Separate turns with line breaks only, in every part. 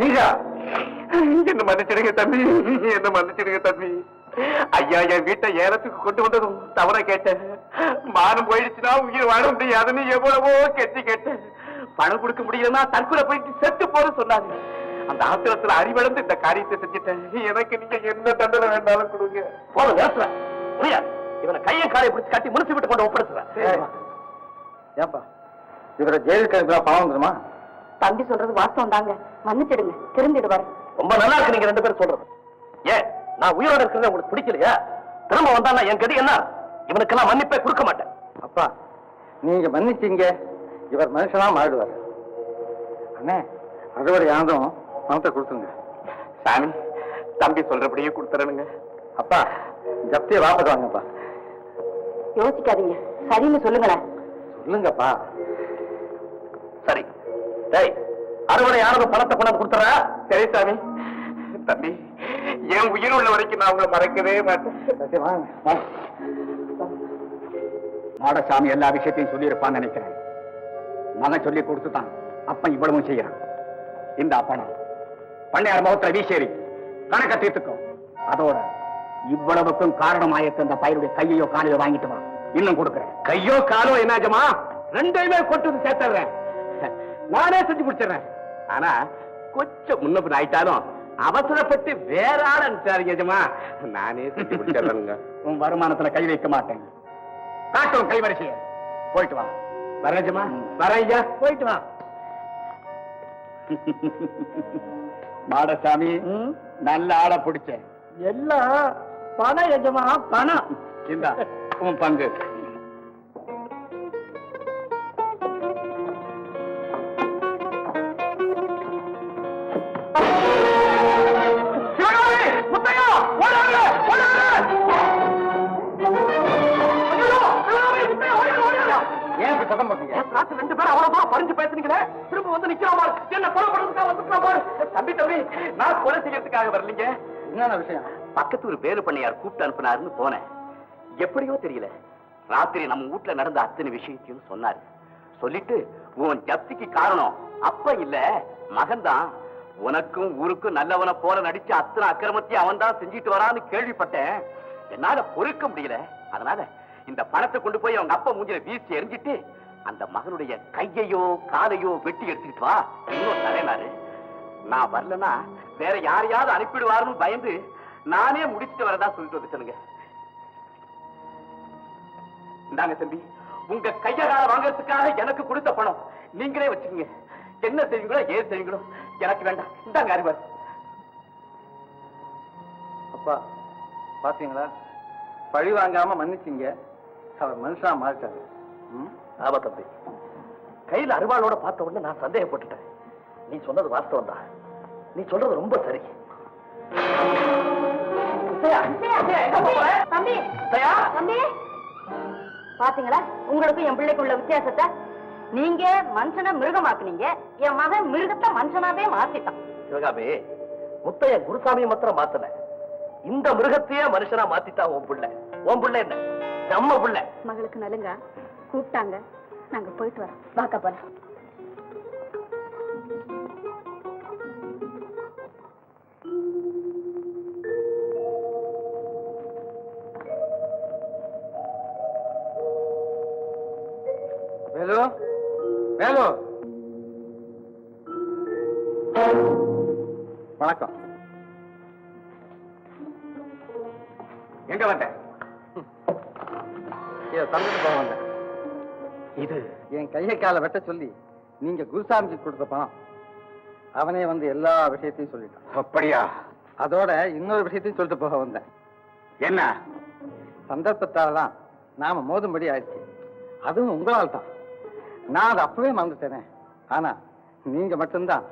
நீகா
என்ன மன்னிச்சிடுங்க தம்பி என்ன மன்னிச்சிடுங்க தம்பி. ஐயா என் வீட்டை ஏலத்துக்கு கொண்டு வந்ததும் தவற கேட்டேன். மானம் போயிடுச்சுன்னா உயிர் வாழ முடியாதுன்னு எவ்வளவோ கெட்டி கேட்டேன். பணம் கொடுக்க முடியலன்னா தற்கொலை போயிட்டு செத்து போற சொன்னாங்க அந்த ஆத்திரத்துல அறிவளந்து இந்த காரியத்தை செஞ்சுட்டேன். எனக்கு நீங்க என்ன தண்டனை வேண்டாலும் கொடுங்க.
போதும் நேரத்துல புரியா இவனை கையை காலை பிடிச்சு கட்டி முடிச்சு விட்டு கொண்டு ஒப்படைச்சுறேன் ஏப்பா இவரை ஜெயிலுக்கு பணம் பாவம் வந்துருமா?
தம்பி சொல்றது வாஸ்தவம் தாங்க. மன்னிச்சிடுங்க திருந்திடுவாரு
ரொம்ப நல்லா இருக்கு நீங்க ரெண்டு பேரும் சொல்றது. ஏன் நான் உயிரோட இருக்கிறது உங்களுக்கு பிடிக்கலையா? திரும்ப வந்தா என் கதி என்ன? இவனுக்கெல்லாம் மன்னிப்பே கொடுக்க மாட்டேன்.
அப்பா நீங்க மன்னிச்சீங்க. இவர் மனுஷனா மாறிடுவார் அண்ணே அறுவடை ஆனதும் பணத்தை கொடுத்துருங்க.
சாமி தம்பி சொல்றபடியே கொடுத்துறனுங்க.
அப்பா ஜப்தியை வாபஸ் வாங்கப்பா.
யோசிக்காதீங்க. சரின்னு சொல்லுங்களேன்.
சொல்லுங்கப்பா.
டேய் அறுவடை ஆனதும் பணத்தை கொண்டாந்து கொடுத்துறா
சரி சாமி. தம்பி என் உயிர் உள்ள வரைக்கும் நான் உங்களை மறக்கவே மாட்டேன்.
மாடசாமி எல்லா விஷயத்தையும் சொல்லியிருப்பான்னு நினைக்கிறேன். மகன் சொல்லி கொடுத்துட்டான் அப்பன் இவ்வளவும் செய்யறான் இந்த பணம் பண்ணையார் முகத்துல வீசேரி கணக்க தீர்த்துக்கும் அதோட இவ்வளவுக்கும் காரணமாயிருக்க அந்த பையனுடைய கையையோ காலையோ வாங்கிட்டு வா. இன்னும் கொடுக்குறேன்.
கையோ காலோ என்னாஜமா ரெண்டையுமே கொண்டு சேர்த்துறேன். நானே செஞ்சு முடிச்சிடுறேன். ஆனா கொஞ்சம் முன்ன பின்ன ஆயிட்டாலும் அவசரப்பட்டு வேற ஆள் அனுப்பிச்சாருங்க எஜமா. நானே செஞ்சு முடிச்சிடுறேனுங்க.
உன் வருமானத்துல கை வைக்க மாட்டேன். காட்டும் கைவரிசைய. போயிட்டு வா.
வரேஜமா வரேன் ஐயா.
போயிட்டு வா. மாடசாமி நல்ல ஆளை பிடிச்ச
எல்லாம் பணம் எஜமா பணம்.
இந்தா உன் பங்கு.
ரெண்டு பேரும் அவ்வளவு தூரம் பறிஞ்சு பேசுனீங்களே திரும்ப வந்து நிக்கிறான் என்ன கொலை பண்றதுக்காக வந்துட்டான் பாரு. தம்பி தம்பி நான் கொலை செய்யறதுக்காக வரலீங்க.
என்னென்ன விஷயம்?
பக்கத்து ஒரு பேரு பண்ணையார் கூப்பிட்டு அனுப்பினாருன்னு போனேன். எப்படியோ தெரியல. ராத்திரி நம்ம வீட்ல நடந்த அத்தனை விஷயத்தையும் சொன்னாரு. சொல்லிட்டு உன் ஜப்திக்கு காரணம் அப்ப இல்ல மகன்தான். உனக்கும் ஊருக்கும் நல்லவனை போல நடிச்சு அத்தனை அக்கிரமத்தையும் அவன் தான் செஞ்சுட்டு வரான்னு கேள்விப்பட்டேன். என்னால பொறுக்க முடியல. அதனால இந்த பணத்தை கொண்டு போய் அவங்க அப்பா மூஞ்சில வீசி எரிஞ்சிட்டு அந்த மகனுடைய கையையோ காலையோ வெட்டி எடுத்துக்கிட்டு வா. இன்னும் தலைநாரு நான் வரலன்னா வேற யாரையாவது அனுப்பிடுவாருன்னு பயந்து நானே முடிச்சுட்டு வரதா சொல்லிட்டு வந்து இந்தாங்க தம்பி உங்க கையகால வாங்கறதுக்காக எனக்கு கொடுத்த பணம் நீங்களே வச்சுக்கீங்க. என்ன செய்வீங்களோ ஏது செய்வீங்களோ எனக்கு வேண்டாம். இந்தாங்க அறிவார்
அப்பா பாத்தீங்களா? பழி வாங்காம மன்னிச்சீங்க. அவர் மனுஷனா மாறிட்டாரு?
ஆமா தம்பி கையில அருவாளோட பார்த்த உடனே நான் சந்தேகப்பட்டுட்டேன். நீ சொன்னது வாஸ்தவம் தான். நீ சொல்றது ரொம்ப சரி.
பாத்தீங்களா? உங்களுக்கும் என் பிள்ளைக்கும் உள்ள வித்தியாசத்தை நீங்க மனுஷனை மிருகமாக்குனீங்க. என் மகன் மிருகத்தை மனுஷனாவே மாத்திட்டான்.
சிவகாமி முத்தைய குருசாமி மாத்திரம் மாத்தல இந்த மிருகத்தையே மனுஷனா மாத்திட்டா உன் புள்ள. உன் புள்ள என்ன? நம்ம புள்ள.
மகளுக்கு நலுங்க? கூப்பிட்டாங்க. நாங்க போயிட்டு வரோம். வாக்கா போலாம்.
எங்க வந்த?
தந்துட்டு போக வந்தேன்
இது
என் கையை காலை வெட்ட சொல்லி நீங்க குருசாமிக்கு கொடுத்த பணம். அவனே வந்து எல்லா விஷயத்தையும் சொல்லிட்டான்.
அப்படியா?
அதோட இன்னொரு விஷயத்தையும் சொல்லிட்டு போக வந்தேன்.
என்ன?
சந்தர்ப்பத்தால தான் நாம மோதும்படி ஆயிடுச்சு. அதுவும் உங்களால் தான் நான் அதை அப்பவே மறந்துட்டேனே. ஆனா நீங்க மட்டும்தான்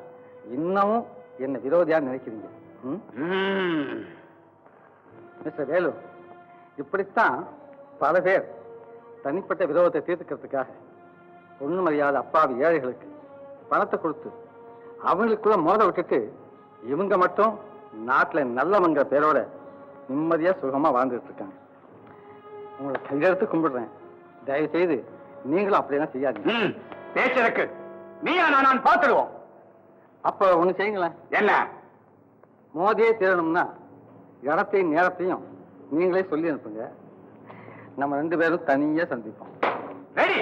இன்னமும் என்ன விரோதியா நினைக்கிறீங்க. ம்? மிஸ்டர் வேலு இப்படித்தான் பல பேர் தனிப்பட்ட விரோதத்தை தீர்த்துக்கிறதுக்காக ஒண்ணு மரியாதை அப்பாவி ஏழைகளுக்கு பணத்தை கொடுத்து அவங்களுக்குள்ள மோத விட்டுட்டு இவங்க மட்டும் நாட்டுல நல்லவங்க பேரோட நிம்மதியா சுகமா வாழ்ந்துட்டு இருக்காங்க. உங்களை கையெழுத்து கும்பிடுறேன். தயவு செய்து நீங்களும் அப்படியெல்லாம் செய்யாதீங்க.
ம். பேச்சதற்கு நீயா நான் பார்த்துடுவோம்.
அப்ப ஒண்ணு செய்யுங்களேன்.
என்ன?
மோதியே தீரணும்னா இடத்தையும் நேரத்தையும் நீங்களே சொல்லி அனுப்புங்க. நம்ம ரெண்டு பேரும் தனியா சந்திப்போம்.
ரெடி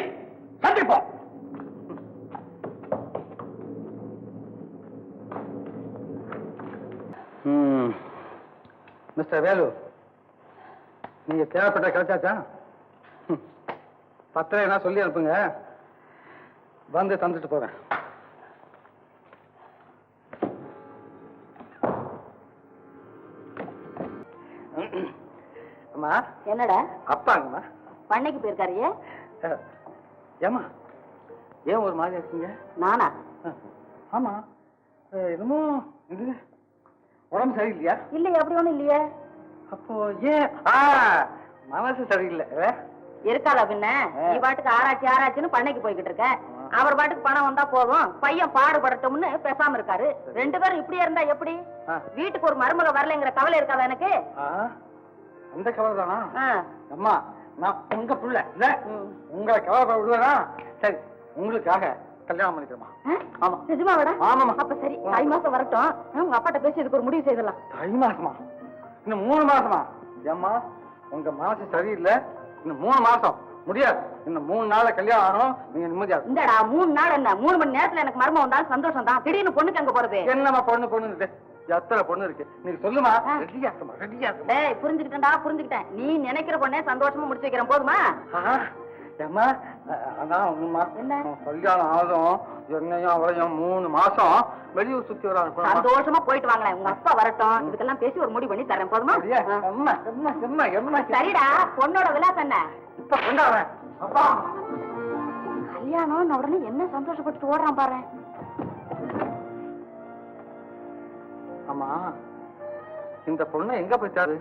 சந்திப்போம்.
மிஸ்டர் வேலு நீங்க தேவைப்பட்ட கிடைச்சாச்சா. பத்திரம் என்ன சொல்லி அனுப்புங்க. வந்து தந்துட்டு போறேன் அம்மா.
என்னடா?
அப்பாங்கம்மா.
பண்ணைக்கு போயிருக்காரு
அஹ், ஏம்மா? ஏன் ஒரு மாதிரி இருக்கீங்க?
நானா?
ஆமா. என்னமோ இது உடம்பு சரியில்லையா?
இல்லையே அப்படி ஒண்ணும் இல்லையே.
அப்போ ஏன்? மனசு சரியில்லை. அஹ்?
இருக்காதா பின்ன. நீ பாட்டுக்கு ஆராய்ச்சி ஆராய்ச்சின்னு பண்ணைக்கு போய்கிட்டு இருக்க. அவர் பாட்டுக்கு பணம் வந்தா போதும். பையன் பாடுபடட்டும்னு பேசாம இருக்காரு. ரெண்டு பேரும் இப்படியே இருந்தா எப்படி. வீட்டுக்கு ஒரு மருமக வரலைங்கிற கவலை இருக்காதா எனக்கு?
அந்த கவலை தானா. அம்மா நான் உங்க புள்ள. இல்ல. உங்களை கவலை விடுவேனா சரி உங்களுக்காக கல்யாணம் பண்ணிக்கிறோமா? ஆமா.
நிஜமாவாடா?
ஆமாம்மா.
அப்ப சரி தை மாசம் வரட்டும். உங்க அப்பாட்ட பேசி இதுக்கு ஒரு முடிவு செய்தலாம்
தை மாசமா? இன்னும் மூணு மாசமா? ஏம்மா உங்க மனசு சரியில்லை. இன்னும் மூணு மாசம். முடியாது. இன்னும் மூணு நாள்ல கல்யாணம் ஆகணும். நீங்க நிம்மதியா.
இந்தடா மூணு நாள் என்ன? மூணு மணி நேரத்துல எனக்கு மர்மம் வந்தாலும் சந்தோஷம் தான் திடீர்னு பொண்ணுக்கு அங்க போறது?
என்னம்மா பொண்ணு பொண்ணு எத்தனை பொண்ணு இருக்கு? நீங்க சொல்லுமா?
டேய் புரிஞ்சுக்கிட்டேன்டா புரிஞ்சுக்கிட்டேன். நீ நினைக்கிற பொண்ணே சந்தோஷமா முடிச்சு வைக்கிறேன் போதுமா?
அ- அதான் ஒண்ணுமா? கல்யாணம் ஆகும். என்னையும் அவளையும் மூணு மாசம் வெளியூர் சுத்தி வர அனுப்பணுமா?
சந்தோஷமா போயிட்டு வாங்களேன் உங்க அப்பா வரட்டும். இதுக்கெல்லாம் பேசி ஒரு முடிவு பண்ணி தரேன் போதுமா. சரிடா பொண்ணோட விலாசம் என்ன?
இப்ப கொண்டாடுறேன். அப்பா.
கல்யாணம் உடனே என்ன சந்தோஷப்பட்டு ஓடுறான் பாரு.
ஆமா இந்த பொண்ணை எங்க போயிட்டாரு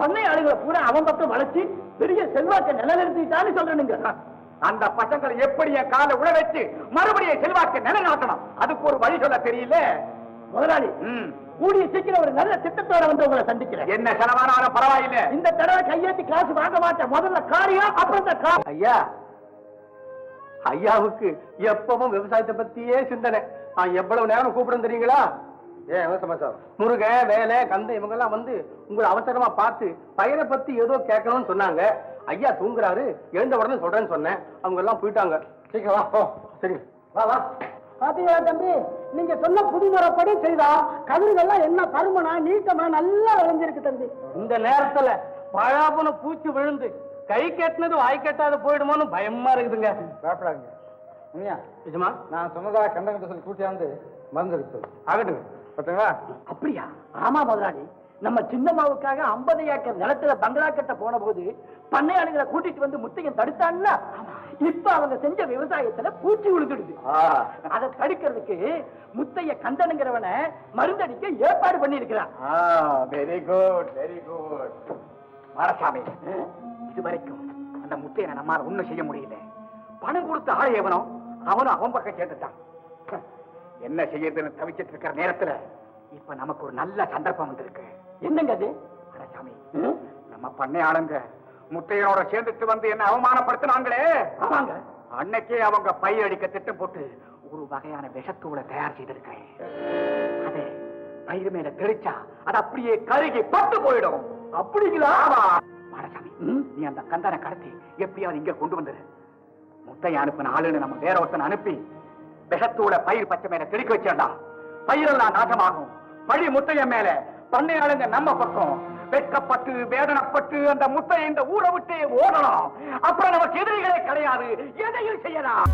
பண்ணை ஆளுகளை பூரா அவன் பக்கம் வளைச்சு பெரிய செல்வாக்க நிலநிறுத்திட்டான்னு சொல்றேனுங்க.
அந்த பசங்களை எப்படி என் காலை உழ வச்சு மறுபடியும் செல்வாக்கு நிலைநாட்டணும்? அதுக்கு ஒரு வழி சொல்ல தெரியல.
முதலாளி. கூடிய சீக்கிரம் ஒரு நல்ல திட்டத்தோட வந்து உங்களை சந்திக்கிறேன்.
என்ன செலவானாலும் பரவாயில்லை.
இந்த தடவை கையேத்தி காசு வாங்க மாட்டேன். முதல்ல காரியம் அப்புறம் கா ஐயா ஐயாவுக்கு எப்பவும் விவசாயத்தை பத்தியே சிந்தனை. நான் எவ்வளவு நேரம் கூப்பிடும் தெரியுங்களா?
ஏன் என்ன சமாச்சாரம்?
முருக வேலை கந்த இவங்க எல்லாம் வந்து உங்களை அவசரமா பார்த்து பயிரை பத்தி ஏதோ கேட்கணும்னு சொன்னாங்க. ஐயா தூங்குறாரு. எழுந்த உடனே சொல்றேன்னு சொன்னேன். அவங்க எல்லாம் போயிட்டாங்க.
சீக்கிரம் வா
சரி.
வா வா.
பாத்தீங்களா தம்பி? நீங்க சொன்ன புதுமுறைப்படி செய்தா கதிர்கள்லாம் என்ன பருமனா நீட்டமா நல்லா விளைஞ்சிருக்கு தம்பி. இந்த நேரத்துல பழாப்புன பூச்சி விழுந்து கை கட்டினது வாய் கட்டாத போயிடுமோன்னு பயமா இருக்குதுங்க.
பயப்படாதீங்க உண்மையா?
நிஜமா?
நான் சொன்னதா கண்டகிட்ட சொல்லி கூட்டியாந்து மருந்து இருக்கு
ஆகட்டுங்க.
பார்த்தீங்களா?
அப்படியா? ஆமா முதலாளி. நம்ம சின்னம்மாவுக்காக ஐம்பது ஏக்கர் நிலத்துல பங்களா கட்ட போன போது பண்ணையாளுகளை கூட்டிட்டு வந்து முத்தையன் தடுத்தான்னா இப்ப அவங்க செஞ்ச விவசாயத்துல பூச்சி விழுந்துடுது. அதை தடுக்கிறதுக்கு முத்தைய கந்தனுங்கிறவனை மருந்தடிக்க ஏற்பாடு பண்ணி இருக்கிறான்
very good very good Marasami இது வரைக்கும் அந்த முத்தையனை நம்மால ஒண்ணும் செய்ய முடியல. பணம் கொடுத்த ஆளை எவனோ அவனும் அவன் பக்கம் சேர்ந்துட்டான். என்ன செய்யறதுன்னு தவிச்சிட்டு இருக்கிற நேரத்துல இப்ப நமக்கு ஒரு நல்ல சந்தர்ப்பம் வந்திருக்கு.
என்னங்க அது?
மாரசாமி நம்ம பண்ணை ஆளுங்க முத்தையனோட சேர்ந்துட்டு வந்து என்ன அவமானப்படுத்தினாங்களே.
ஆமாங்க.
அன்னைக்கே அவங்க பை அடிக்க திட்டம் போட்டு ஒரு வகையான விஷத்தூளை தயார் செய்திருக்கேன் அதை பயிர் மேல தெளிச்சா அது அப்படியே கருகி பட்டு போயிடும். அப்படிங்களா? மாரசாமி நீ அந்த கந்தனை கடத்தி எப்படியாவது இங்க கொண்டு வந்துரு. முத்தைய அனுப்பின ஆளுன்னு நம்ம வேற ஒருத்தனை அனுப்பி விஷத்தூளை பயிர் பச்சை மேல திடுக்க வச்சிடலாம் பயிரெல்லாம் நாசமாகும். பழி முத்தைய மேல பண்ணையாளுங்க நம்ம பக்கம். வெட்கப்பட்டு வேதனைப்பட்டு அந்த முட்டையை இந்த ஊரை விட்டு ஓடலாம். அப்புறம் நமக்கு எதிரிகளே கிடையாது. எதையும் செய்யலாம்.